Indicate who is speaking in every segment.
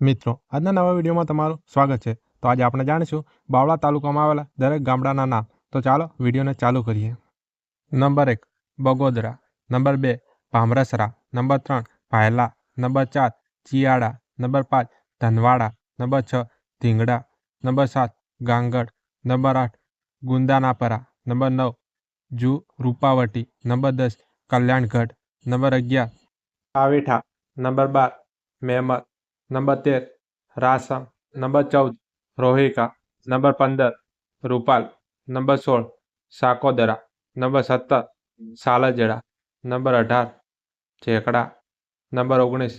Speaker 1: મિત્રો, આજના નવા વિડીયોમાં તમારું સ્વાગત છે. તો આજે આપણે જાણીશું બાવળા તાલુકામાં આવેલા દરેક ગામડાના નામ. તો ચાલો વિડીયોને ચાલુ કરીએ. નંબર એક, બગોદરા. નંબર બે, ભામરસરા. નંબર ત્રણ, ભાયલા. નંબર ચાર ચિયાડા નંબર પાંચ, ધનવાડા. નંબર છ, ધીંગડા. નંબર સાત, ગાંગડ. નંબર આઠ, ગુંદાનાપરા. નંબર નવ, જુ, રૂપાવટી. નંબર દસ, કલ્યાણગઢ. નંબર અગિયાર આવેઠા નંબર બાર, મેમત. નંબર તેર રાસમ નંબર ચૌદ, રોહિકા. નંબર પંદર, રૂપાલ. નંબર સોળ, સાકોદરા. નંબર સત્તર, સાલજડા. નંબર અઢાર, ચેકડા. નંબર ઓગણીસ,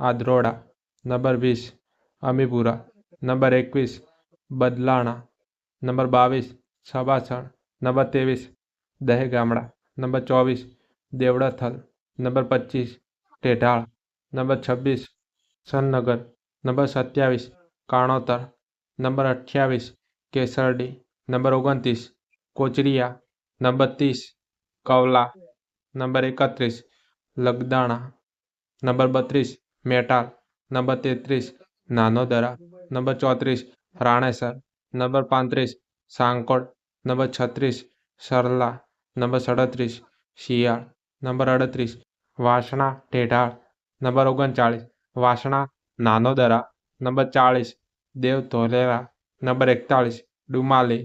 Speaker 1: આદ્રોડા. નંબર વીસ, અમીપુરા. નંબર એકવીસ, બદલાણા. નંબર બાવીસ સબાસણ નંબર ત્રેવીસ, દહેગામડા. નંબર ચોવીસ, દેવડાથલ. નંબર પચીસ, ટેઢાળ. નંબર છવ્વીસ સનનગર. નંબર સત્યાવીસ, કાણોતર. નંબર અઠ્યાવીસ, કેસરડી. નંબર ઓગણત્રીસ, કોચરિયા. નંબર ત્રીસ, કવલા. નંબર એકત્રીસ, લગદાણા. નંબર બત્રીસ, મેટાલ. નંબર તેત્રીસ, નાનોદરા. નંબર ચોત્રીસ, રાણેસર. નંબર પાંત્રીસ, સાંકોડ. નંબર છત્રીસ, સરલા. નંબર સડત્રીસ, શિયાળ. નંબર અડત્રીસ, વાસણા, ઢેઢાળ. નંબર ઓગણચાળીસ વાસણા નાનોદરા નંબર ચાળીસ, દેવ ધોલેરા, નંબર એકતાળીસ, ડુમાલી,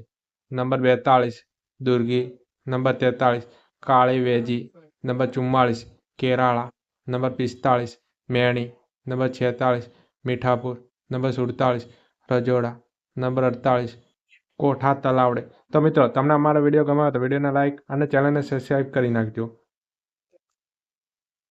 Speaker 1: નંબર બેતાળીસ, દુર્ગી, નંબર તેતાળીસ, કાળી વેજી, નંબર ચુમ્માળીસ, કેરાળા, નંબર પિસ્તાળીસ, મેણી, નંબર છેતાળીસ, મીઠાપુર, નંબર સુડતાળીસ, રજોડા, નંબર અડતાળીસ, કોઠા તલાવડે. તો મિત્રો, તમને અમારો વીડિયો ગમ્યો તો વિડીયોને લાઇક અને ચેનલને સબસ્ક્રાઈબ કરી નાખજો.